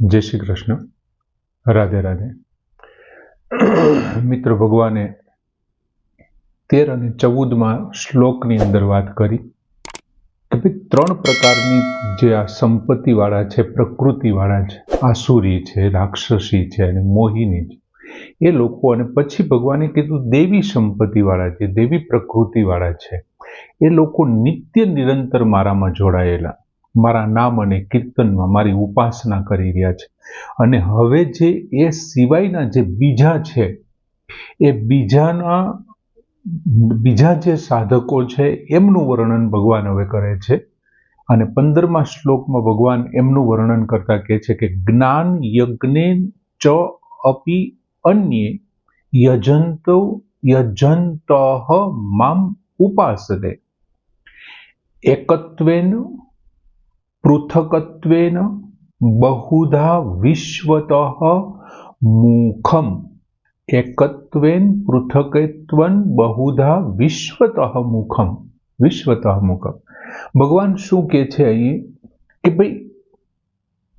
જય શ્રી કૃષ્ણ. રાધે રાધે. મિત્ર ભગવાને તેર અને ચૌદમાં શ્લોકની અંદર વાત કરી કે ભાઈ, ત્રણ પ્રકારની જે આ સંપત્તિવાળા છે, પ્રકૃતિવાળા છે, આસુરી છે, રાક્ષસી છે અને મોહિની છે, એ લોકો અને પછી ભગવાને કીધું દેવી સંપત્તિવાળા છે, દેવી પ્રકૃતિવાળા છે, એ લોકો નિત્ય નિરંતર મારામાં જોડાયેલા. મારા નામ અને કીર્તનમાં મારી ઉપાસના કરી રહ્યા છે. અને હવે જે એ સિવાયના જે બીજા છે, એ બીજાના, બીજા જે સાધકો છે, એમનું વર્ણન ભગવાન હવે કરે છે. અને પંદરમા શ્લોકમાં ભગવાન એમનું વર્ણન કરતા કહે છે કે, જ્ઞાન યજ્ઞે ચ અપી અન્ય યજંતો યજંત મામ ઉપાસતે એકત્વેન પૃથકત્વેન બહુધા વિશ્વત મુખમ એકત્વેન પૃથકત્વન બહુધા વિશ્વત મુખમ વિશ્વત મુખમ ભગવાન શું કે છે અહીં? કે ભાઈ,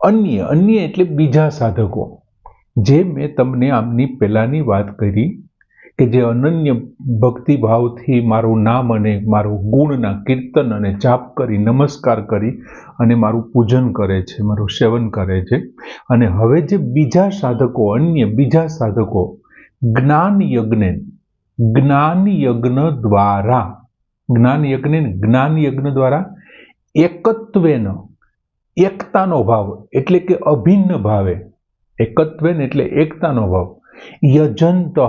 અન્ય અન્ય એટલે બીજા સાધકો. જે મેં તમને આમની પહેલાંની વાત કરી કે જે અનન્ય ભક્તિભાવથી મારું નામ અને મારું ગુણના કીર્તન અને જાપ કરી, નમસ્કાર કરી અને મારું પૂજન કરે છે, મારું સેવન કરે છે. અને હવે જે બીજા સાધકો, અન્ય બીજા સાધકો, જ્ઞાન યજ્ઞે, જ્ઞાન યજ્ઞ દ્વારા, જ્ઞાન યજ્ઞ જ્ઞાન યજ્ઞ દ્વારા એકત્વેન, એકતાનો ભાવ એટલે કે અભિન્ન ભાવે. એકત્વેન એટલે એકતાનો ભાવ. યજંત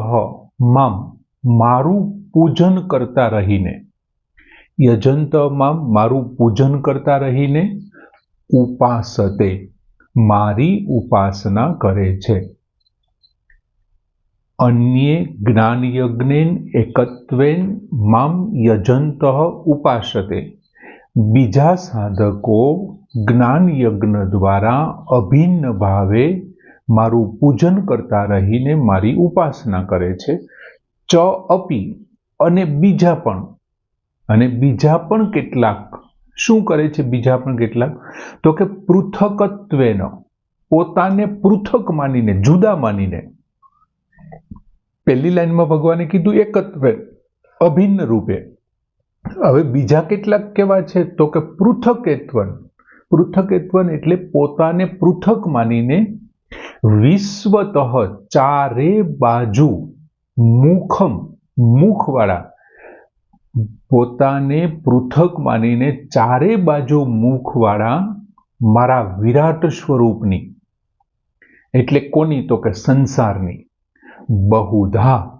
મામ, મારું પૂજન કરતા રહીને. યજંત મામ, મારું પૂજન કરતા રહીને ઉપાસતે, મારી ઉપાસના કરે છે. અન્ય જ્ઞાનયજ્ઞેન એકત્વેન મામ યજંત ઉપાસતે. બીજા સાધકો જ્ઞાન યજ્ઞ દ્વારા અભિન્ન ભાવે મારું પૂજન કરતા રહીને મારી ઉપાસના કરે છે. ચ અપી અને બીજા પણ. અને બીજા પણ કેટલાક. શું કરે છે બીજા પણ કેટલાક? તો કે પૃથકત્વેનો. પોતાને પૃથક માનીને, જુદા માનીને. પહેલી લાઈનમાં ભગવાને કીધું એકત્વ, અભિન્ન રૂપે. હવે બીજા કેટલાક કેવા છે? તો કે પૃથકેત્વન. પૃથકેત્વન એટલે પોતાને પૃથક માનીને વિશ્વતઃ ચારે બાજુ મુખમ, મુખવાળા. પોતાને પૃથક માનીને ચારે બાજુ મુખવાળા મારા વિરાટ સ્વરૂપની. એટલે કોની તો કે સંસારની. બહુધા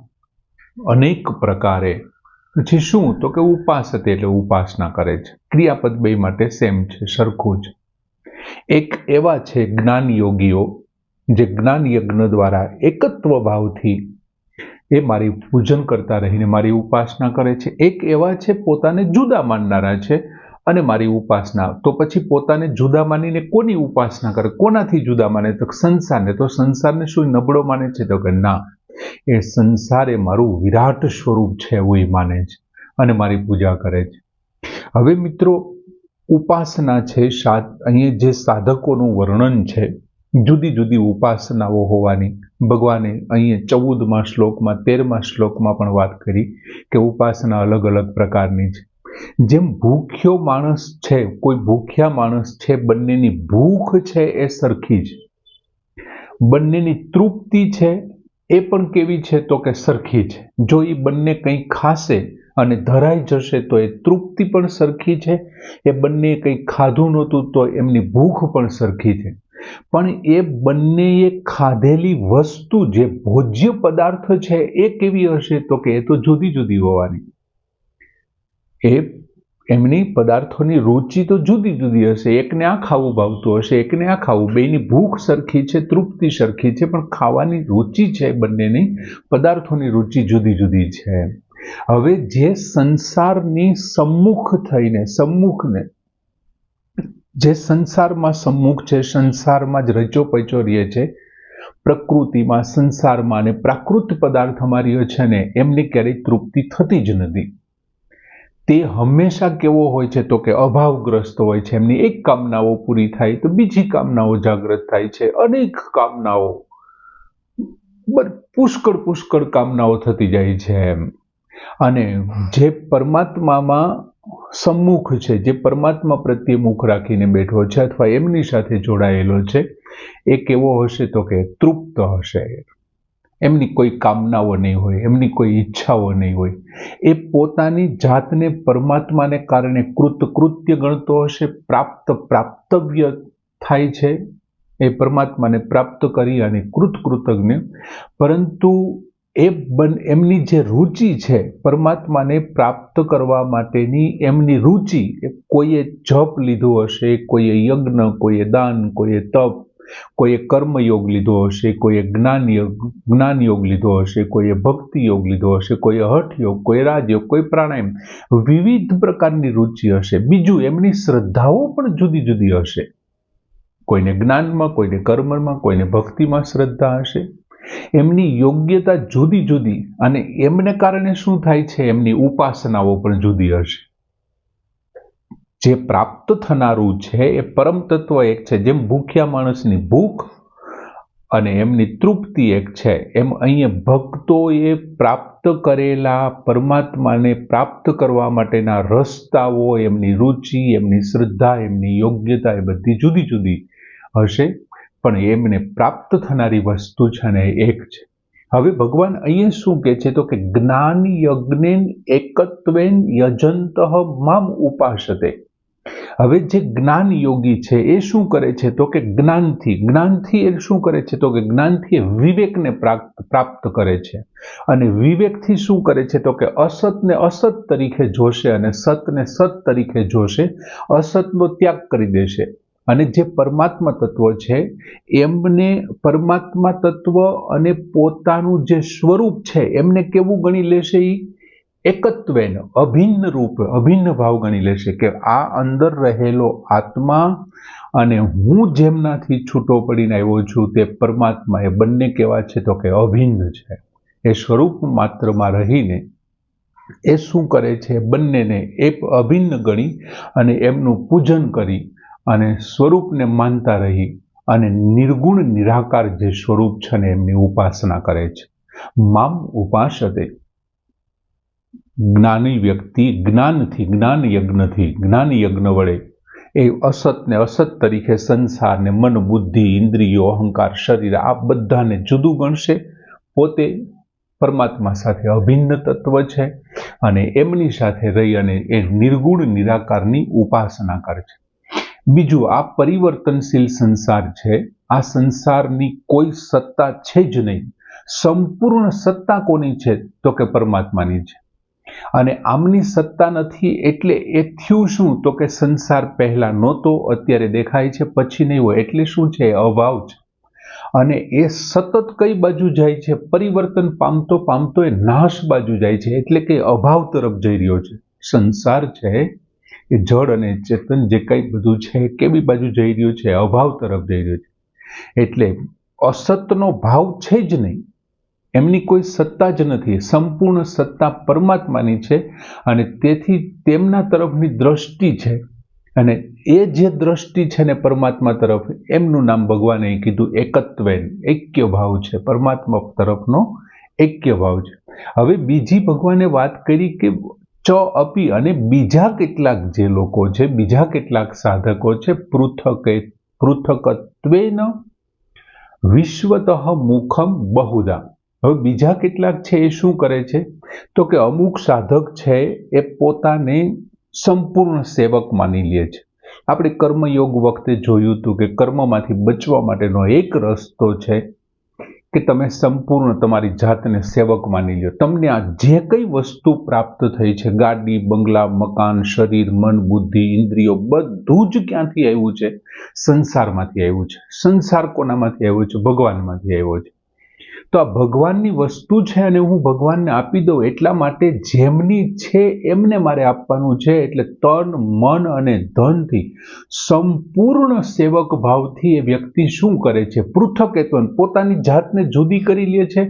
અનેક પ્રકારે. પછી શું તો કે ઉપાસતે એટલે ઉપાસના કરે છે. ક્રિયાપદ બે માટે સેમ છે, સરખું જ. એક એવા છે જ્ઞાન યોગીઓ જે જ્ઞાન યજ્ઞ દ્વારા એકત્વ ભાવથી એ મારી પૂજન કરતા રહીને મારી ઉપાસના કરે છે. એક એવા છે, પોતાને જુદા માનનારા છે અને મારી ઉપાસના. તો પછી પોતાને જુદા માનીને કોની ઉપાસના કરે? કોનાથી જુદા માને? તો સંસારને. તો સંસારને શું નબળો માને છે? તો કે ના. એ સંસાર એ મારું વિરાટ સ્વરૂપ છે એવું એ માને છે અને મારી પૂજા કરે છે. હવે મિત્રો, ઉપાસના છે અહીંયા જે સાધકોનું વર્ણન છે જુદી જુદી ઉપાસનાઓ હોવાની. ભગવાને અહીંયા ચૌદમા શ્લોકમાં, તેરમા શ્લોકમાં પણ વાત કરી કે ઉપાસના અલગ અલગ પ્રકારની છે. જેમ ભૂખ્યો માણસ છે, કોઈ ભૂખ્યા માણસ છે, બંનેની ભૂખ છે એ સરખી છે બંનેની તૃપ્તિ છે એ પણ કેવી છે તો કે સરખી છે. જો એ બંને કંઈ ખાશે અને ધરાઈ જશે તો એ તૃપ્તિ પણ સરખી છે, એ બંને કંઈ ખાધું નહોતું તો એમની ભૂખ પણ સરખી છે. પણ એ બંનેએ ખાધેલી વસ્તુ જે ભોજ્ય પદાર્થ છે એ કેવી હશે? તો કે એ તો જુદી જુદી હોવાની. એ એમની પદાર્થોની રુચિ તો જુદી જુદી હશે. એકને આ ખાવું ભાવતું હશે, એકને આ ખાવું. બેની ભૂખ સરખી છે, તૃપ્તિ સરખી છે, પણ ખાવાની રુચિ છે બંનેની, પદાર્થોની રુચિ જુદી જુદી છે. હવે જે સંસારની સમ્મુખ થઈને, સમ્મુખને જે સંસારમાં સમ્મુખ છે, સંસારમાં જ રચો પચો રહે છે, પ્રકૃતિમાં સંસારમાં અને પ્રાકૃત પદાર્થ અમારી છે ને, એમની ક્યારેય તૃપ્તિ થતી જ નથી. તે હંમેશા કેવો હોય છે તો કે અભાવગ્રસ્ત હોય છે, એમની એક કામનાઓ પૂરી થાય તો બીજી કામનાઓ જાગૃત થાય છે, અનેક કામનાઓ. પુષ્કળ પુષ્કળ કામનાઓ થતી જાય છે એમ. અને જે પરમાત્મામાં સમ્મુખ છે, જે પરમાત્મા પ્રત્યે મુખ રાખીને બેઠો છે અથવા એમની સાથે જોડાયેલો છે, એ કેવો હશે તો કે તૃપ્ત હશે. એમની કોઈ કામનાઓ નહીં હોય, એમની કોઈ ઈચ્છાઓ નહીં હોય. એ પોતાની જાતને પરમાત્માને કારણે કૃતકૃત્ય ગણતો હશે, પ્રાપ્ત પ્રાપ્તવ્ય થાય છે, એ પરમાત્માને પ્રાપ્ત કરી અને કૃતકૃતજ્ઞ પરંતુ એ બન, એમની જે રુચિ છે પરમાત્માને પ્રાપ્ત કરવા માટેની એમની રુચિ કોઈએ જપ લીધો હશે, કોઈએ યજ્ઞ, કોઈએ દાન, કોઈએ તપ, કોઈએ કર્મયોગ લીધો હશે, કોઈએ જ્ઞાન યોગ જ્ઞાન યોગ લીધો હશે, કોઈએ ભક્તિ યોગ લીધો હશે, કોઈએ હઠ યોગ કોઈ રાજયોગ, કોઈ પ્રાણાયામ, વિવિધ પ્રકારની રુચિ હશે. બીજું, એમની શ્રદ્ધાઓ પણ જુદી જુદી હશે. કોઈને જ્ઞાનમાં, કોઈને કર્મમાં, કોઈને ભક્તિમાં શ્રદ્ધા હશે. એમની યોગ્યતા જુદી જુદી અને એમને કારણે શું થાય છે, એમની ઉપાસનાઓ પણ જુદી હશે. જે પ્રાપ્ત થનારું છે, એ પરમ તત્વ એક છે, જેમ ભૂખ્યા માણસની ભૂખ અને એમની તૃપ્તિ એક છે, એમ અહીંયા ભક્તોએ પ્રાપ્ત કરેલા પરમાત્માને પ્રાપ્ત કરવા માટેના રસ્તાઓ, એમની રુચિ, એમની શ્રદ્ધા, એમની યોગ્યતા એ બધી જુદી જુદી હશે. પણ એમને પ્રાપ્ત થનારી વસ્તુ છે ને એક છે. હવે ભગવાન અહીંયા શું કહે છે? તો કે જ્ઞાન યજ્ઞેન એકત્વેન યજંત મામ ઉપાસતે. હવે જે જ્ઞાન યોગી છે એ શું કરે છે? તો કે જ્ઞાનથી. જ્ઞાનથી એ શું કરે છે? તો કે જ્ઞાનથી એ વિવેકને પ્રાપ્ત કરે છે. અને વિવેકથી શું કરે છે? તો કે અસતને અસત તરીકે જોશે અને સતને સત તરીકે જોશે. અસતનો ત્યાગ કરી દેશે. અને જે પરમાત્મા તત્વ છે, એમને પરમાત્મા તત્વ અને પોતાનું જે સ્વરૂપ છે, એમને કેવું ગણી લેશે એ એકત્વેન, અભિન્ન રૂપ, અભિન્ન ભાવ ગણી લેશે કે આ અંદર રહેલો આત્મા અને હું જેમનાથી છૂટો પડીને આવ્યો છું તે પરમાત્મા, એ બંને કેવા છે તો કે અભિન્ન છે. એ સ્વરૂપ માત્રમાં રહીને એ શું કરે છે? બંનેને એ અભિન્ન ગણી અને એમનું પૂજન કરી અને સ્વરૂપને માનતા રહી અને નિર્ગુણ, નિરાકાર જે સ્વરૂપ છે ને એમની ઉપાસના કરે છે. મામ ઉપાસતે જ્ઞાની વ્યક્તિ, જ્ઞાનથી, જ્ઞાન યજ્ઞથી, જ્ઞાન યજ્ઞ વડે એ અસતને અસત તરીકે સંસારને મન, બુદ્ધિ, ઇન્દ્રિયો, અહંકાર, શરીર આ બધાને જુદું ગણશે. પોતે પરમાત્મા સાથે અભિન્ન તત્વ છે અને એમની સાથે રહી અને એ નિર્ગુણ, નિરાકારની ઉપાસના કરે છે. બીજું, આ પરિવર્તનશીલ સંસાર છે. આ સંસારની કોઈ સત્તા છે જ નહીં. સંપૂર્ણ સત્તા કોની છે? તો કે પરમાત્માની છે. અને આમની સત્તા નથી એટલે એ થયું શું? તો કે સંસાર પહેલા નહોતો, અત્યારે દેખાય છે. પછી નહીં હોય. એટલે શું છે? અભાવ છે. અને એ સતત કઈ બાજુ જાય છે? પરિવર્તન પામતો પામતો એ નાશ બાજુ જાય છે. એટલે કે અભાવ તરફ જઈ રહ્યો છે. સંસાર છે એ જળ અને ચેતન જે કંઈ બધું છે કેવી બાજુ જઈ રહ્યું છે, અભાવ તરફ જઈ રહ્યું છે. એટલે અસતનો ભાવ છે જ નહીં. એમની કોઈ સત્તા જ નથી. સંપૂર્ણ સત્તા પરમાત્માની છે અને તેથી તેમના તરફની દ્રષ્ટિ છે. અને એ જે દ્રષ્ટિ છે ને પરમાત્મા તરફ, એમનું નામ ભગવાને કીધું એકત્વેન, એક્ય ભાવ છે. પરમાત્મા તરફનો એક્ય ભાવ છે. હવે બીજી ભગવાને વાત કરી કે ચ અપી અને બીજા કેટલાક જે લોકો છે, બીજા કેટલાક સાધકો છે, પૃથકે, પૃથકત્વેન વિશ્વતઃ મુખમ બહુદા. હવે બીજા કેટલાક છે એ શું કરે છે? તો કે અમુક સાધક છે એ પોતાને સંપૂર્ણ સેવક માની લે છે. આપણે કર્મયોગ વખતે જોયું હતું કે કર્મમાંથી બચવા માટેનો એક રસ્તો છે કે તમે સંપૂર્ણ તમારી જાતને સેવક માની લો તમને આ જે કંઈ વસ્તુ પ્રાપ્ત થઈ છે, ગાડી, બંગલા, મકાન, શરીર, મન, બુદ્ધિ, ઇન્દ્રિયો, બધું જ ક્યાંથી આવ્યું છે? સંસારમાંથી આવ્યું છે. સંસાર કોનામાંથી આવ્યો છે? ભગવાનમાંથી આવ્યો છે. તો આ ભગવાનની વસ્તુ છે અને હું ભગવાનને આપી દઉં એટલા માટે જેમની છે એમને મારે આપવાનું છે એટલે તન, મન અને ધનથી સંપૂર્ણ સેવક ભાવથી એ વ્યક્તિ શું કરે છે? પૃથકેત્વન પોતાની જાતને જુદી કરી લે છે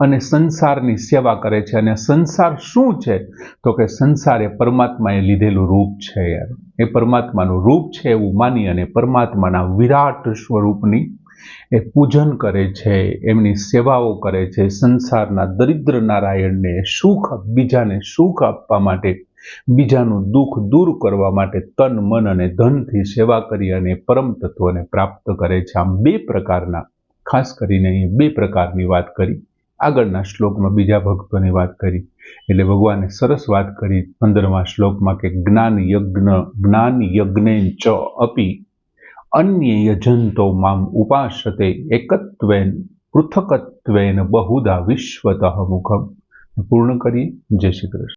અને સંસારની સેવા કરે છે. અને સંસાર શું છે? તો કે સંસાર એ પરમાત્માએ લીધેલું રૂપ છે યાર. એ પરમાત્માનું રૂપ છે એવું માની અને પરમાત્માના વિરાટ સ્વરૂપની એ પૂજન કરે છે, એમની સેવાઓ કરે છે, સંસારના દરિદ્ર નારાયણને સુખ, બીજાને સુખ આપવા માટે, બીજાનું દુઃખ દૂર કરવા માટે તન, મન અને ધનથી સેવા કરી અને પરમ તત્વને પ્રાપ્ત કરે છે. આમ બે પ્રકારના, ખાસ કરીને અહીં બે પ્રકારની વાત કરી. આગળના શ્લોકમાં બીજા ભક્તોની વાત કરી. એટલે ભગવાને સરસ વાત કરી. પંદરમા શ્લોકમાં કે જ્ઞાન યજ્ઞ જ્ઞાન યજ્ઞ ચ અપી. અન્ય યજંતો મામ ઉપાસતે એકત્વેન પૃથકત્વેન બહુધા વિશ્વતઃ મુખમ. પૂર્ણ કરીએ. જય શ્રી કૃષ્ણ.